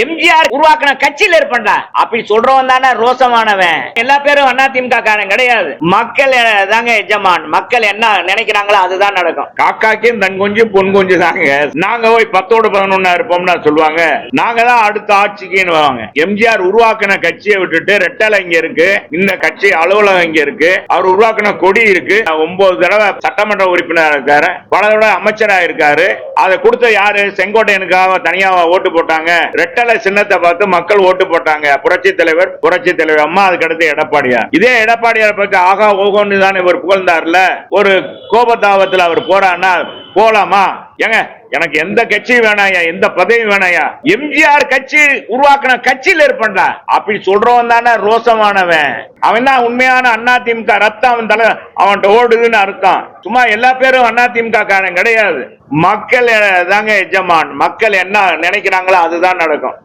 எம்ஜிஆர் உருவாக்கின கட்சியில இருப்பா அப்படி சொல்றவன் தானே ரோசமானவன். எல்லா பேரும் அண்ணா காரன் கிடையாது. மக்கள் தாங்க எஜமான். மக்கள் என்ன நினைக்கிறாங்களோ அதுதான் நடக்கும். காக்காக்கும் தன் கொஞ்சம் பொன் கொஞ்சம் தாங்க நாங்க போய் பத்தோடு பதினொன்னா இருப்போம்னா சொல்லுவாங்க. நாங்க தான் அடுத்த ஆட்சிக்குன்னு வாங்க எம்ஜிஆர் உருவாக்கின கட்சியை விட்டுட்டு ரெட்டலை இங்க இருக்கு. இந்த கட்சி அலுவலகம் இங்க இருக்கு. அவர் உருவாக்கின கொடி இருக்கு. ஒன்பது தடவை சட்டமன்ற உறுப்பினர் இருக்காரு. பல தடவை அமைச்சராக இருக்காரு. அதை கொடுத்த யாரு? செங்கோட்டையனுக்காக தனியாக ஓட்டு போட்டாங்க. ரெட்டலை சின்னத்தை பார்த்து மக்கள் ஓட்டு போட்டாங்க. புரட்சி தலைவர் புரட்சி தலைவர் அம்மா அதுக்கடுத்து எடப்பாடியா. எடப்பாடியார் இதே எடப்பாடியார் பத்தி ஆகா ஓகோன்னு தான் இவர் புகழ்ந்தார்ல. ஒரு கோபதாபத்தில் அவர் போறான்னா போலாமா? ஏங்க எனக்கு எந்த கட்சி வேணாயா? எந்த பதவி வேணாயா? எம்ஜிஆர் கட்சி உருவாக்கின கட்சியில இருப்பேன்டா. அப்படி சொல்றவன் தானே ரோசமானவன். அவன் தான் உண்மையான அண்ணா திமுக ரத்தம் அவன் தலை அவன்கிட்ட ஓடுதுன்னு அர்த்தம். சும்மா எல்லா பேரும் அண்ணா திமுக காரன் கிடையாது. மக்கள் தாங்க எஜமான். மக்கள் என்ன நினைக்கிறாங்களோ அதுதான் நடக்கும்.